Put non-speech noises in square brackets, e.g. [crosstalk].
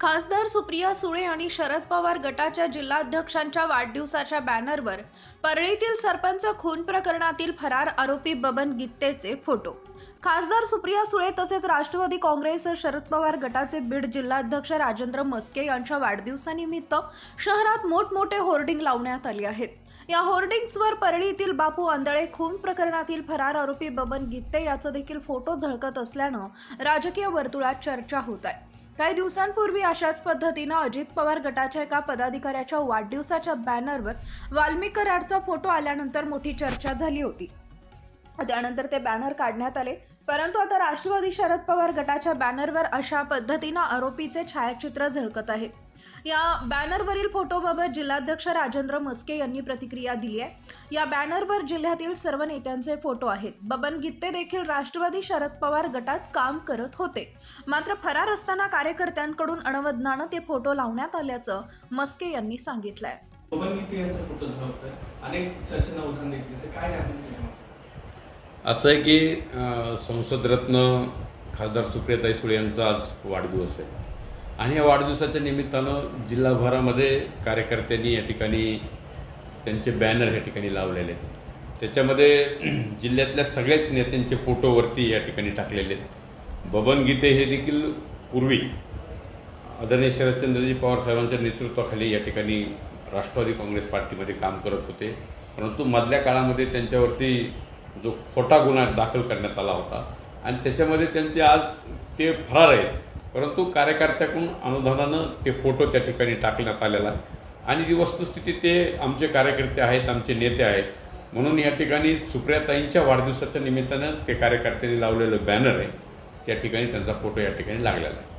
खासदार सुप्रिया सुळे आणि शरद पवार गटाच्या जिल्हाध्यक्षांच्या वाढदिवसाच्या बॅनरवर परळीतील सरपंच खून प्रकरणातील फरार आरोपी बबन गित्तेचे फोटो. खासदार सुप्रिया सुळे तसेच राष्ट्रवादी काँग्रेस शरद पवार गटाचे बीड जिल्हाध्यक्ष राजेंद्र मस्के यांच्या वाढदिवसानिमित्त शहरात मोठमोठे होर्डिंग लावण्यात आले आहेत. या होर्डिंग्सवर परळीतील बापू आंधळे खून प्रकरणातील फरार आरोपी बबन गित्ते याचा देखील फोटो झळकत असल्यानं राजकीय वर्तुळात चर्चा होत आहे. काही दिवसांपूर्वी अशाच पद्धतीनं अजित पवार गटाच्या एका पदाधिकाऱ्याच्या वाढदिवसाच्या बॅनरवर वाल्मिक कराडचा फोटो आल्यानंतर मोठी चर्चा झाली होती. त्यानंतर ते बॅनर काढण्यात आले. परंतु आता राष्ट्रवादी शरद पवार गटाच्या बॅनरवर अशा पद्धतीनं आरोपीचे छायाचित्र झळकत आहे. या बॅनरवरील फोटोबाबत जिल्हाध्यक्ष राजेंद्र मस्के यांनी प्रतिक्रिया दिली आहे. या बॅनरवर जिल्ह्यातील सर्व नेत्यांचे फोटो आहेत. बबन गित्ते देखील राष्ट्रवादी शरद पवार गटात काम करत होते. मात्र फरार असताना कार्यकर्त्यांकडून अणवदनानं ते फोटो लावण्यात आल्याचं मस्के यांनी सांगितलंय. असं आहे की संसदरत्न खासदार सुप्रियाताई सुळे यांचा आज वाढदिवस आहे. आणि या वाढदिवसाच्या निमित्तानं जिल्हाभरामध्ये कार्यकर्त्यांनी या ठिकाणी त्यांचे बॅनर या ठिकाणी लावलेले आहेत. त्याच्यामध्ये [clears throat] जिल्ह्यातल्या सगळ्याच नेत्यांचे फोटोवरती या ठिकाणी टाकलेले आहेत. बबन गीते हे देखील पूर्वी आदरणीय शरदचंद्रजी पवार साहेबांच्या नेतृत्वाखाली या ठिकाणी राष्ट्रवादी काँग्रेस पार्टीमध्ये काम करत होते. परंतु मधल्या काळामध्ये त्यांच्यावरती जो खोटा गुन्हा दाखल करण्यात आला होता. आणि त्याच्यामध्ये त्यांचे आज ते फरार आहेत. परंतु कार्यकर्त्याकडून अनुदानानं ते फोटो त्या ठिकाणी टाकण्यात आलेला आहे. आणि जी वस्तुस्थिती ते आमचे कार्यकर्ते आहेत आमचे नेते आहेत. म्हणून या ठिकाणी सुप्रियाताईंच्या वाढदिवसाच्या निमित्तानं ते कार्यकर्त्यांनी लावलेलं बॅनर आहे. त्या ठिकाणी त्यांचा फोटो या ठिकाणी लागलेला आहे.